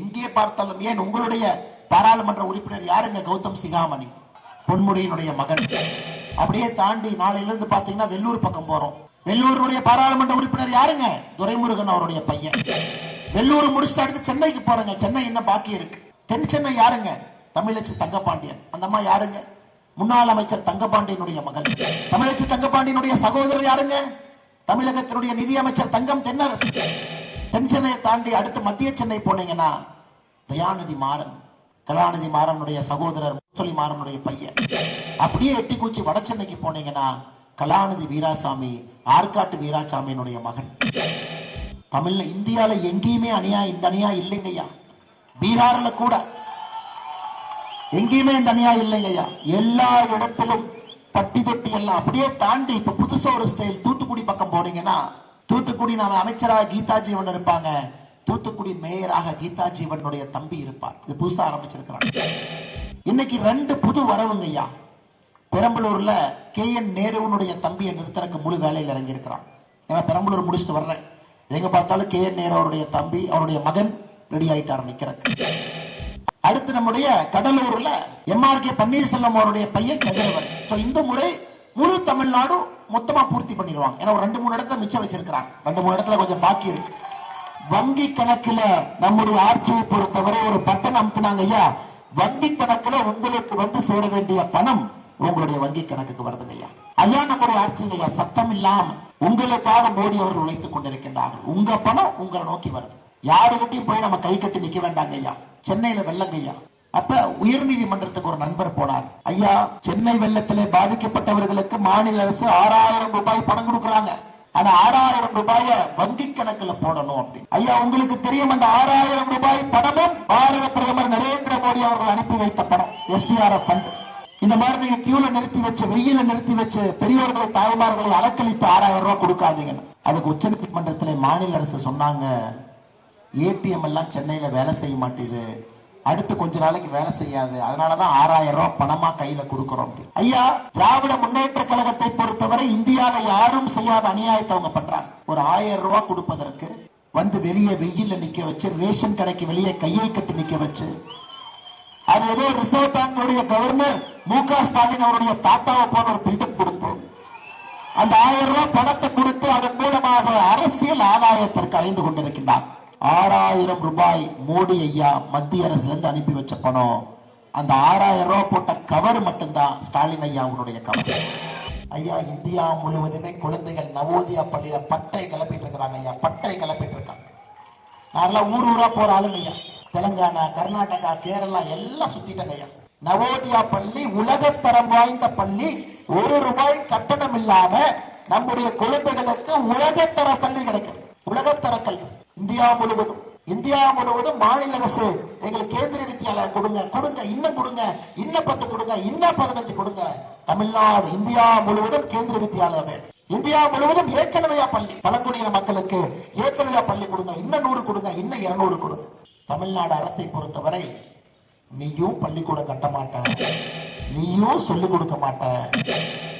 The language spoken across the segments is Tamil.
எங்கே பார்த்தாலும் ஏன் உங்களுடைய பாராளுமன்ற உறுப்பினர் யாருங்க? கௌதம் சிகாமணி பொன்முடியினுடைய மகன். அப்படியே தாண்டி நாளையில இருந்து பாத்தீங்கன்னா வெள்ளூர் பக்கம் போறோம். வெள்ளூருடைய பாராளுமன்ற உறுப்பினர் யாருங்க? துரைமுருகன் அவருடைய பையன். வெள்ளூர் முடிச்சுட்டு அடுத்து சென்னைக்கு போறேங்க. சென்னை என்ன பாக்கி இருக்கு. தென் சென்னை யாருங்க? தமிழச்சி தங்கபாண்டியன் அந்த அம்மா யாருங்க? முன்னாள் அமைச்சர் தங்கபாண்டியனுடைய மகள் தமிழச்சி தங்கப்பாண்டியனுடைய சகோதரர் யாருங்க? தமிழகத்தினுடைய நிதியமைச்சர் தங்கம் தென்னரசு. தென் சென்னையை தாண்டி அடுத்து மத்திய சென்னை போனீங்கன்னா தயாநிதி மாறன் கலாநிதி மாறனுடைய சகோதரர் முத்தொலி மாறனுடைய பையன். அப்படியே எட்டிக்குச்சி வட சென்னைக்கு போனீங்கன்னா கலாநிதி வீராசாமி ஆற்காட்டு வீராசாமியினுடைய மகன். தமிழ்ல இந்தியால எங்கேயுமே அணியா இந்த அணியா இல்லைங்கய்யா பீகார்ல கூட எங்கேயுமே இந்த அணியா இல்லைங்கய்யா எல்லா இடத்திலும் பட்டி தொட்டி எல்லாம் அப்படியே தாண்டி இப்ப புதுசா ஒரு ஸ்டைல் தூத்துக்குடி பக்கம் போனீங்கன்னா தூத்துக்குடி நாம அமைச்சராக கீதா ஜீவன் இருப்பாங்க. தூத்துக்குடி மேயராக கீதா ஜீவனுடைய தம்பி இருப்பார். இது புதுசா ஆரம்பிச்சிருக்கிறாங்க. இன்னைக்கு ரெண்டு புது வரவுங்கய்யா பெரம்பலூர்ல கே என் நேருவனுடைய தம்பியை நிறுத்தறக்கு முழு வேலையில் இறங்கி இருக்கிறான் ஏன்னா பெரம்பலூர் முடிச்சுட்டு வர்றேன். எங்க பார்த்தாலும் கே என் நேரு அவருடைய தம்பி அவருடைய மகன் ரெடி ஆயிட்டார் நிக்கிறக்கு அடுத்து நம்முடைய கடலூர்ல எம்ஆர் கே பன்னீர்செல்வம் அவருடைய பையன் கதிரவன். சோ இந்த முறை முழு தமிழ்நாடும் மொத்தமா பூர்த்தி பண்ணிடுவாங்க. ஏன்னா ஒரு ரெண்டு மூணு இடத்துல மிச்சம் வச்சிருக்கிறாங்க. ரெண்டு மூணு இடத்துல கொஞ்சம் பாக்கி இருக்கு. வங்கி கணக்குல நம்முடைய ஆட்சியை பொறுத்தவரை ஒரு பட்டன் அமுத்துனாங்க ஐயா. வங்கி கணக்குல உங்களுக்கு வந்து சேர வேண்டிய பணம் உங்களுடைய வங்கி கணக்குக்கு வருதுங்க ஐயா. ஐயா நம்முடைய ஆட்சிங்க ஐயா சத்தம் இல்லாம உங்களுக்காக மோடி அவர்கள் உழைத்துக் கொண்டிருக்கின்றார்கள். உங்க பணம் உங்களை நோக்கி வருது. யாருகிட்டையும் போய் நம்ம கை கட்டி நிக்க வேண்டாங்க ஐயா. சென்னையில வெள்ளங்க ஐயா. அப்ப உயர்நீதிமன்றத்துக்கு ஒரு நண்பர் போனார். ஐயா சென்னை வெள்ளத்திலே பாதிக்கப்பட்டவர்களுக்கு மாநில அரசு ஆறாயிரம் ரூபாய் பணம் கொடுக்கறாங்க. அந்த ஆறாயிரம் ரூபாய வங்கி கணக்குல போடணும் அப்படின்னு. ஐயா உங்களுக்கு தெரியும் அந்த ஆறாயிரம் ரூபாய் பணமும் பாரத பிரதமர் நரேந்திர மோடி அவர்கள் அனுப்பி வைத்த பணம் எஸ்டிஆர்எஃப் ஃபண்ட் இந்த மாதிரி நீங்க கியூல நிறுத்தி வச்சு வெயில நிறுத்தி வச்சு பெரியவர்களை தாய்மார்களை அலக்களித்து ஆறாயிரம் ரூபாய் கொடுக்காதீங்கன்னு. அதுக்கு உச்ச நீதிமன்றத்திலே மாநில அரசு சொன்னாங்க ஏடிஎம் எல்லாம் சென்னையில வேலை செய்ய மாட்டேது. அடுத்து கொஞ்ச நாளைக்கு வேலை செய்யாது. அதனாலதான் ஆறாயிரம் ரூபாய் பணமா கையில கொடுக்கறோம் அப்படின்னு. ஐயா திராவிட முன்னேற்ற கழகத்தை பொறுத்தவரை இந்தியால யாரும் செய்யாத அநியாயத்தை அவங்க பண்றாங்க. ஒரு ஆயிரம் ரூபாய் கொடுப்பதற்கு வந்து வெளியே வெயில்ல நிக்க வச்சு ரேஷன் கடைக்கு வெளியே கையை கட்டி நிக்க வச்சு அது ஏதோ ரிசர்வ் பேங்குடைய கவர்னர் மு க ஸ்டாலின் அவருடைய தாத்தாவை போன ஒரு பில்டப் கொடுத்து அந்த ஆயிரம் ரூபாய் பணத்தை கொடுத்து அதன் மூலமாக அரசியல் ஆதாயத்திற்கு அலைந்து கொண்டிருக்கின்றார். ஆறாயிரம் ரூபாய் மோடி ஐயா மத்திய அரசுல இருந்து அனுப்பி வச்ச பணம். அந்த ஆறாயிரம் ரூபாய் போட்ட கவர் மட்டும்தான் ஸ்டாலின் ஐயா அவனுடைய கவர் ஐயா இந்தியா முழுவதுமே குழந்தைகள் நவோதியா பள்ளியில பட்டை கிளப்பிட்டு இருக்கிறாங்க ஐயா பட்டை கிளப்பிட்டு இருக்காங்க நான் ஊர் ஊரா போற ஆளுங்க ஐயா. தெலங்கானா கர்நாடகா கேரளா எல்லாம் சுத்திட்டங்க ஐயா. நவோதியா பள்ளி உலகத்தரம் வாய்ந்த பள்ளி ஒரு ரூபாய் கட்டணம் இல்லாம நம்முடைய குழந்தைகளுக்கு உலகத்தர பள்ளி கிடைக்கும் உலகத்தர கல்வி. இந்தியா முழுவதும். இந்தியா முழுவதும் மாநில அரசு எங்களுக்கு கேந்திர வித்யாலயா கொடுங்க கொடுங்க இன்னும் கொடுங்க இன்னும் பத்து கொடுங்க இன்னும் பதினஞ்சு கொடுங்க. தமிழ்நாடு இந்தியா முழுவதும் கேந்திர வித்யாலயா வேண்டும் இந்தியா முழுவதும் ஏற்கனவே பள்ளி பழங்குடியின மக்களுக்கு ஏற்கனவே பள்ளி கொடுங்க இன்னும் நூறு கொடுங்க இன்னும் இருநூறு கொடுங்க. தமிழ்நாடு அரசை பொறுத்தவரை நீயும் பள்ளிக்கூடம் கட்ட மாட்ட நீயும் சொல்லிக் கொடுக்க மாட்ட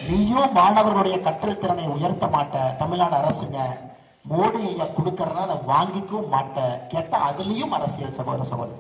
நீயும் மாணவர்களுடைய கற்றல் திறனை உயர்த்த மாட்ட தமிழ்நாடு அரசுங்க மோடி ஐயா கொடுக்கறத அதை வாங்கிக்கவும் மாட்டேன். கேட்டா அதுலயும் அரசியல் சகோதர சகோதரி.